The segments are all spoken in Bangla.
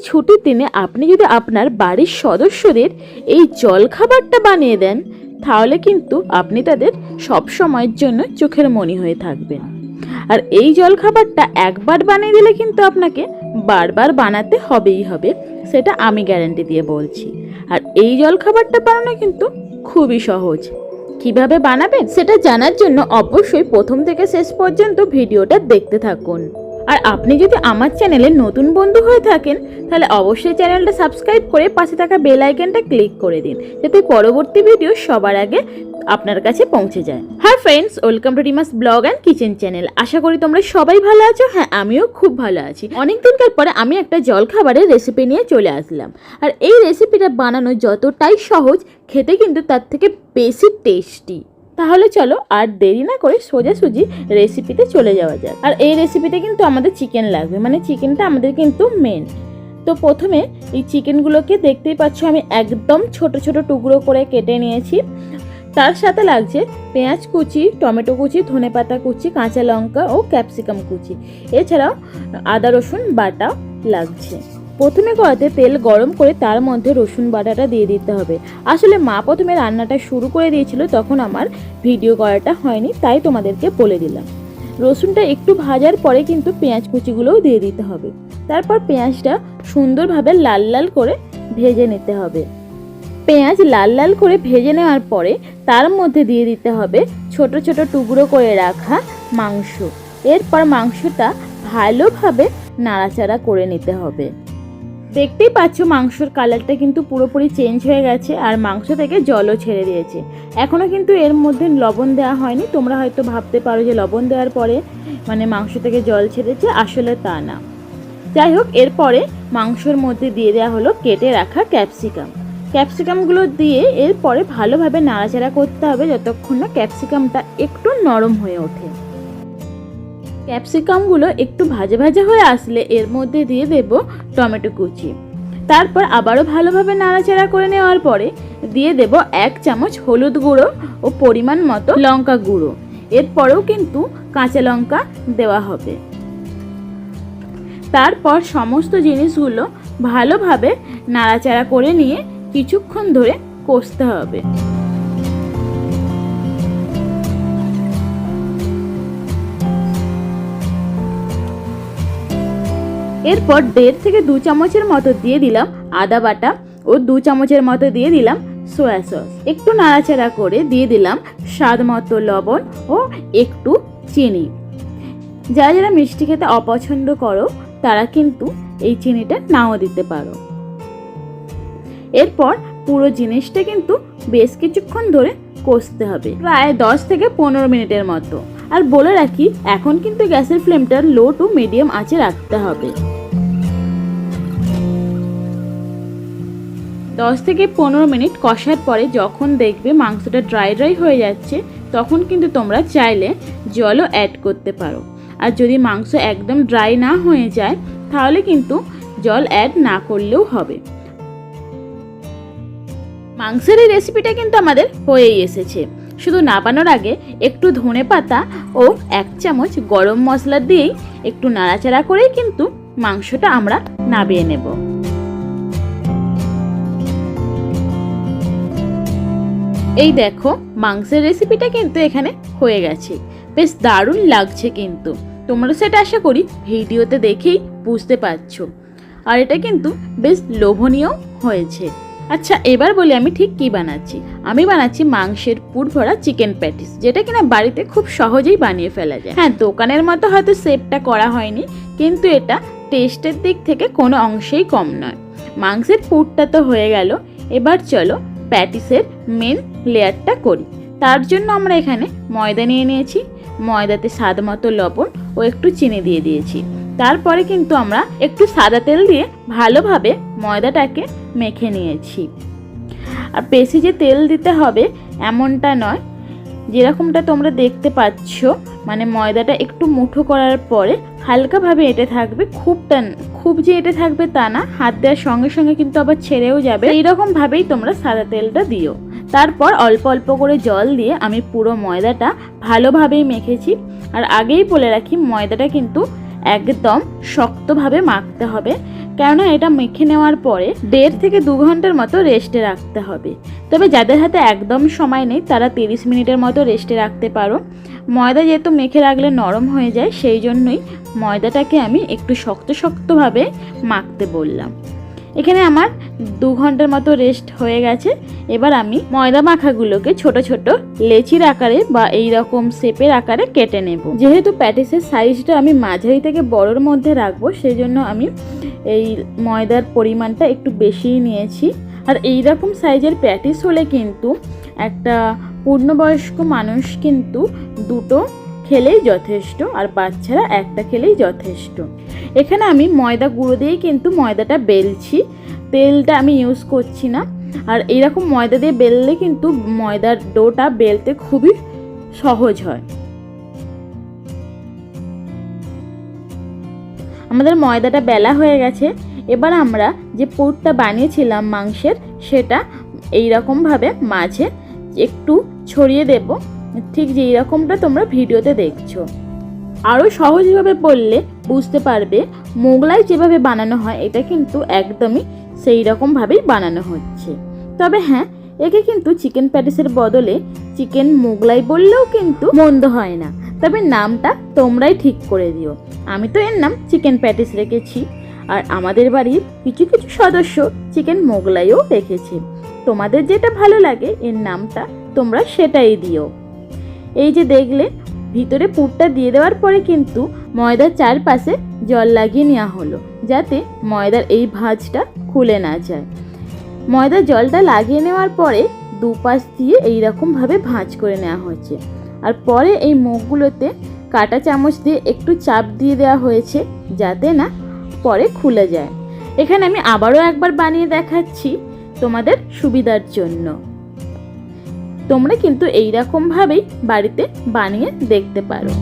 ছুটির দিনে আপনি যদি আপনার বাড়ির সদস্যদের এই জলখাবারটা বানিয়ে দেন, তাহলে কিন্তু আপনি তাদের সব সময়ের জন্য চোখের মনি হয়ে থাকবেন। আর এই জলখাবারটা একবার বানিয়ে দিলে কিন্তু আপনাকে বারবার বানাতে হবেই হবে, সেটা আমি গ্যারান্টি দিয়ে বলছি। আর এই জলখাবারটা বানানো কিন্তু খুবই সহজ। কীভাবে বানাবেন সেটা জানার জন্য অবশ্যই প্রথম থেকে শেষ পর্যন্ত ভিডিওটা দেখতে থাকুন। আর আপনি যদি আমার চ্যানেলে নতুন বন্ধু হয়ে থাকেন, তাহলে অবশ্যই চ্যানেলটা সাবস্ক্রাইব করে পাশে থাকা বেল আইকনটা ক্লিক করে দিন, যাতে পরবর্তী ভিডিও সবার আগে আপনার কাছে পৌঁছে যায়। হ্যাঁ friends welcome to Rimas blog and kitchen channel আশা করি তোমরা সবাই ভালো আছো হ্যাঁ আমিও খুব ভালো আছি। অনেক দিনকার পরে আমি একটা জলখাবারের রেসিপি নিয়ে চলে আসলাম। আর এই রেসিপিটা বানানো যতটাই সহজ, খেতে কিন্তু তার থেকে বেশি টেস্টি তাহলে চলো আর দেরি না করে সোজাসুজি রেসিপিতে চলে যাওয়া যাক। আর এই রেসিপিতে কিন্তু আমাদের চিকেন লাগবে মানে চিকেনটা আমাদের কিন্তু মেন তো প্রথমে এই চিকেনগুলোকে দেখতেই পাচ্ছ আমি একদম ছোট ছোট টুকরো করে কেটে নিয়েছি। তার সাথে লাগছে পেঁয়াজ কুচি, টমেটো কুচি ধনেপাতা কুচি, কাঁচা লঙ্কা ও ক্যাপসিকাম কুচি। এছাড়াও আদা রসুন বাটা লাগছে। প্রথমে কড়াতে তেল গরম করে তার মধ্যে রসুন বাটাটা দিয়ে দিতে হবে। আসলে মা প্রথমে রান্নাটা শুরু করে দিয়েছিল, তখন আমার ভিডিও করাটা হয়নি, তাই তোমাদেরকে বলে দিলাম। রসুনটা একটু ভাজার পরে কিন্তু পেঁয়াজ কুচিগুলোও দিয়ে দিতে হবে। তারপর পেঁয়াজটা সুন্দরভাবে লাল লাল করে ভেজে নিতে হবে। পেঁয়াজ লাল লাল করে ভেজে নেওয়ার পরে তার মধ্যে দিয়ে দিতে হবে ছোট ছোট টুকরো করে রাখা মাংস। এরপর মাংসটা ভালোভাবে নাড়াচাড়া করে নিতে হবে। দেখতেই পাচ্ছ মাংসর কালারটা কিন্তু পুরোপুরি চেঞ্জ হয়ে গেছে আর মাংস থেকে জলও ছেড়ে দিয়েছে। এখনও কিন্তু এর মধ্যে লবণ দেওয়া হয়নি, তোমরা হয়তো ভাবতে পারো যে লবণ দেওয়ার পরে মানে মাংস থেকে জল ছেড়েছে, আসলে তা না। যাই হোক, এরপরে মাংসর মধ্যে দিয়ে দেওয়া হলো কেটে রাখা ক্যাপসিকাম ক্যাপসিকামগুলো দিয়ে এরপরে ভালোভাবে নাড়াচাড়া করতে হবে যতক্ষণ না ক্যাপসিকামটা একটু নরম হয়ে ওঠে। ক্যাপসিকামগুলো একটু ভাজা ভাজা হয়ে আসলে এর মধ্যে দিয়ে দেব টমেটো কুচি। তারপর আবারও ভালোভাবে নাড়াচাড়া করে নেওয়ার পরে দিয়ে দেব এক চামচ হলুদ গুঁড়ো ও পরিমাণ মতো লঙ্কা গুঁড়ো। এরপরেও কিন্তু কাঁচা লঙ্কা দেওয়া হবে। তারপর সমস্ত জিনিসগুলো ভালোভাবে নাড়াচাড়া করে নিয়ে কিছুক্ষণ ধরে কষতে হবে। এরপর দেড় থেকে দু চামচের মতো দিয়ে দিলাম আদা বাটা ও দু চামচের মতো দিয়ে দিলাম সোয়া সস। একটু নাড়াচাড়া করে দিয়ে দিলাম স্বাদ মতো লবণ ও একটু চিনি। যারা যারা মিষ্টি খেতে অপছন্দ করো, তারা কিন্তু এই চিনিটা নাও দিতে পারো। এরপর পুরো জিনিসটা কিন্তু বেশ কিছুক্ষণ ধরে কষতে হবে, প্রায় দশ থেকে পনেরো মিনিটের মতো। আর বলে রাখি, এখন কিন্তু গ্যাসের ফ্লেমটা লো টু মিডিয়াম আঁচে রাখতে হবে। দশ থেকে পনেরো মিনিট কষার পরে যখন দেখবে মাংসটা ড্রাই ড্রাই হয়ে যাচ্ছে, তখন কিন্তু তোমরা চাইলে জলও অ্যাড করতে পারো। আর যদি মাংস একদম ড্রাই না হয়ে যায়, তাহলে কিন্তু জল অ্যাড না করলেও হবে। মাংসের এই রেসিপিটা কিন্তু আমাদের হয়েই এসেছে। শুধু নাবানোর আগে একটু ধনে পাতা ও এক চামচ গরম মশলা দিয়েই একটু নাড়াচাড়া করেই কিন্তু মাংসটা আমরা নাবিয়ে নেব। এই দেখো, মাংসের রেসিপিটা কিন্তু এখানে হয়ে গেছে। বেশ দারুণ লাগছে কিন্তু। তোমরা সেটা আশা করি ভিডিওতে দেখেই বুঝতে পারছ। আর এটা কিন্তু বেশ লোভনীয় হয়েছে। আচ্ছা এবার বলি আমি ঠিক কি বানাচ্ছি। আমি বানাচ্ছি মাংসের পুর ভরা চিকেন প্যাটিস, যেটা কিনা বাড়িতে খুব সহজেই বানিয়ে ফেলা যায়। হ্যাঁ দোকানের মতো হয়তো সেপটা করা হয়নি, কিন্তু এটা টেস্টের দিক থেকে কোনো অংশেই কম নয়। মাংসের পুরটা তো হয়ে গেল, এবার চলো প্যাটিসের মেন লেয়ারটা করি। তার জন্য আমরা এখানে ময়দা নিয়ে নিয়েছি, ময়দাতে স্বাদ মতো লবণ ও একটু চিনি দিয়ে দিয়েছি। তারপরে কিন্তু আমরা একটু সাদা তেল দিয়ে ভালোভাবে ময়দাটাকে মেখে নিয়েছি। আর বেশি যে তেল দিতে হবে এমনটা নয়, যেরকমটা তোমরা দেখতে পাচ্ছ মানে ময়দাটা একটু মুঠো করার পরে হালকাভাবে এঁটে থাকবে, খুবটা খুব যে এঁটে থাকবে তা না, হাত দেওয়ার সঙ্গে সঙ্গে কিন্তু আবার ছেড়েও যাবে। এইরকমভাবেই তোমরা সাদা তেলটা দিও। তারপর অল্প অল্প করে জল দিয়ে আমি পুরো ময়দাটা ভালোভাবেই মেখেছি। আর আগেই বলে রাখি, ময়দাটা কিন্তু একদম শক্তভাবে মাখতে হবে। কেননা এটা মেখে নেওয়ার পরে দেড় থেকে দু ঘণ্টার মতো রেস্টে রাখতে হবে। তবে যাদের হাতে একদম সময় নেই, তারা তিরিশ মিনিটের মতো রেস্টে রাখতে পারো। ময়দা যেহেতু মেখে রাখলে নরম হয়ে যায়, সেই জন্যই ময়দাটাকে আমি একটু শক্ত শক্তভাবে মাখতে বললাম। এখানে আমার দু ঘণ্টার মতো রেস্ট হয়ে গেছে। এবার আমি ময়দা মাখাগুলোকে ছোট ছোট লেচির আকারে বা এই রকম শেপের আকারে কেটে নেব। যেহেতু প্যাটিসের সাইজটা আমি মাঝারি থেকে বড়র মধ্যে রাখব সেই জন্য আমি এই ময়দার পরিমাণটা একটু বেশিই নিয়েছি। আর এই রকম সাইজের প্যাটিস হলে কিন্তু একটা পূর্ণবয়স্ক মানুষ কিন্তু দুটো খেলেই যথেষ্ট আর বাচ্চারা একটা খেলেই যথেষ্ট। এখানে আমি ময়দা গুঁড়ো দিয়েই কিন্তু ময়দাটা বেলছি। তেলটা আমি ইউজ করছি না। আর এইরকম ময়দা দিয়ে বেললে কিন্তু ময়দার ডোটা বেলতে খুবই সহজ হয়। আমাদের ময়দাটা বেলা হয়ে গেছে। এবার আমরা যে পুরটা বানিয়েছিলাম মাংসের, সেটা এই রকমভাবে মাঝে একটু ছড়িয়ে দেব। ঠিক যেই রকমটা তোমরা ভিডিওতে দেখছ। আরও সহজভাবে বললে বুঝতে পারবে, মোগলাই যেভাবে বানানো হয়, এটা কিন্তু একদমই সেই রকমভাবেই বানানো হচ্ছে। তবে হ্যাঁ একে কিন্তু চিকেন প্যাটিসের বদলে চিকেন মোগলাই বললেও কিন্তু মন্দ হয় না। তবে নামটা তোমরাই ঠিক করে দিও। আমি তো এর নাম চিকেন প্যাটিস রেখেছি, আর আমাদের বাড়ির কিছু কিছু সদস্য চিকেন মোগলাইও রেখেছে। তোমাদের যেটা ভালো লাগে, এর নামটা তোমরা সেটাই দিও। এই যে দেখলে, ভিতরে পুরটা দিয়ে দেওয়ার পরে কিন্তু ময়দার চারপাশে জল লাগিয়ে নেওয়া হলো, যাতে ময়দার এই ভাঁজটা খুলে না যায়। ময়দার জলটা লাগিয়ে নেওয়ার পরে দুপাশ দিয়ে এই রকমভাবে ভাঁজ করে নেওয়া হয়েছে। আর পরে এই মুখগুলোতে কাটা চামচ দিয়ে একটু চাপ দিয়ে দেওয়া হয়েছে, যাতে না পরে খুলে যায়। এখানে আমি আবারও একবার বানিয়ে দেখাচ্ছি তোমাদের সুবিধার জন্য। তোমরা কিন্তু এইরকমভাবেই বাড়িতে বানিয়ে দেখতে পারো।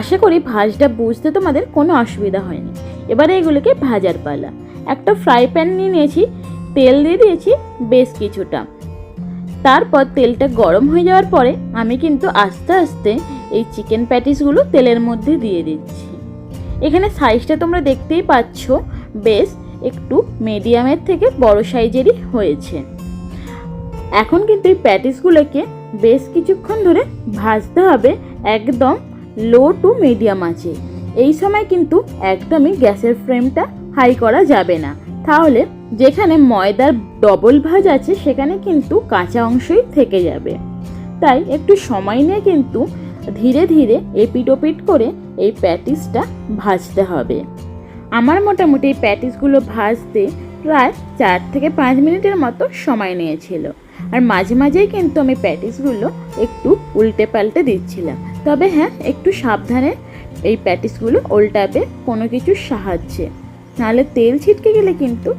আশা করি ভাজটা বুঝতে তোমাদের কোনো অসুবিধা হয়নি। এবারে এগুলোকে ভাজার পালা। একটা ফ্রাই প্যান নিয়ে নিয়েছি, তেল দিয়ে দিয়েছি বেশ কিছুটা। তারপর তেলটা গরম হয়ে যাওয়ার পরে আমি কিন্তু আস্তে আস্তে এই চিকেন প্যাটিসগুলো তেলের মধ্যে দিয়ে দিচ্ছি। এখানে সাইজটা তোমরা দেখতেই পাচ্ছ, বেশ একটু মিডিয়ামের থেকে বড় সাইজেরই হয়েছে। এখন কিন্তু এই প্যাটিসগুলোকে বেশ কিছুক্ষণ ধরে ভাজতে হবে একদম লো টু মিডিয়াম আছে। এই সময় কিন্তু একদমই গ্যাসের ফ্লেমটা হাই করা যাবে না। তাহলে যেখানে ময়দার ডবল ভাজ আছে, সেখানে কিন্তু কাঁচা অংশই থেকে যাবে। তাই একটু সময় নিয়ে কিন্তু ধীরে ধীরে এপিট ওপিট করে এই প্যাটিসটা ভাজতে হবে। আমার মোটামুটি এই প্যাটিসগুলো ভাজতে প্রায় চার থেকে পাঁচ মিনিটের মতো সময় নিয়েছিল। আর মাঝে মাঝেই কিন্তু আমি প্যাটিসগুলো একটু উল্টে পাল্টে দিচ্ছিলাম। তবে হ্যাঁ একটু সাবধানে এই প্যাটিসগুলো উল্টাবে কোনো কিছুর সাহায্যে। নাহলে তেল ছিটকে গেলে কিন্তু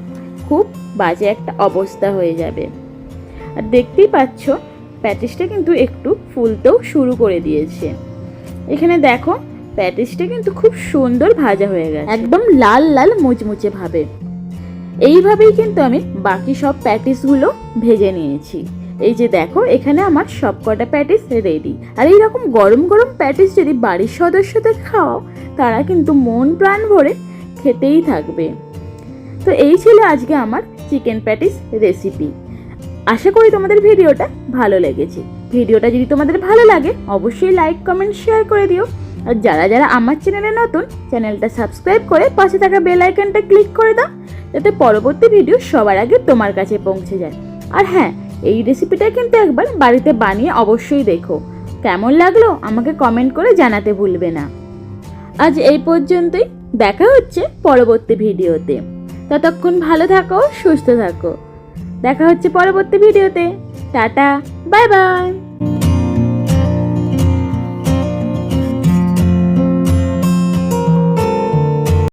খুব বাজে একটা অবস্থা হয়ে যাবে। আর দেখতেই পাচ্ছ প্যাটিসটা কিন্তু একটু ফুলতেও শুরু করে দিয়েছে। এখানে দেখো প্যাটিসটা কিন্তু খুব সুন্দর ভাজা হয়ে গেছে। একদম লাল লাল মুচমুচে ভাবে। এইভাবেই কিন্তু আমি বাকি সব প্যাটিসগুলো ভেজে নিয়েছি। এই যে দেখো, এখানে আমার সব কটা প্যাটিস রেডি আর এইরকম গরম গরম প্যাটিস যদি বাড়ির সদস্যদের খাওয়াও তারা কিন্তু মন প্রাণ ভরে খেতেই থাকবে। তো এই ছিল আজকে আমার চিকেন প্যাটিস রেসিপি আশা করি তোমাদের ভিডিওটা ভালো লেগেছে। ভিডিওটা যদি তোমাদের ভালো লাগে, অবশ্যই লাইক কমেন্ট শেয়ার করে দিও। আর যারা যারা আমার চ্যানেলে নতুন চ্যানেলটা সাবস্ক্রাইব করে পাশে থাকা বেল আইকনটা ক্লিক করে দাও, যাতে পরবর্তী ভিডিও সবার আগে তোমার কাছে পৌঁছে যায়। আর হ্যাঁ এই রেসিপিটা কিন্তু একবার বাড়িতে বানিয়ে অবশ্যই দেখো। কেমন লাগল আমাকে কমেন্ট করে জানাতে ভুলবে না। আজ এই পর্যন্তই, দেখা হচ্ছে পরবর্তী ভিডিওতে। ততক্ষণ ভালো থাকো, সুস্থ থাকো। দেখা হচ্ছে পরবর্তী ভিডিওতে। Tata bye bye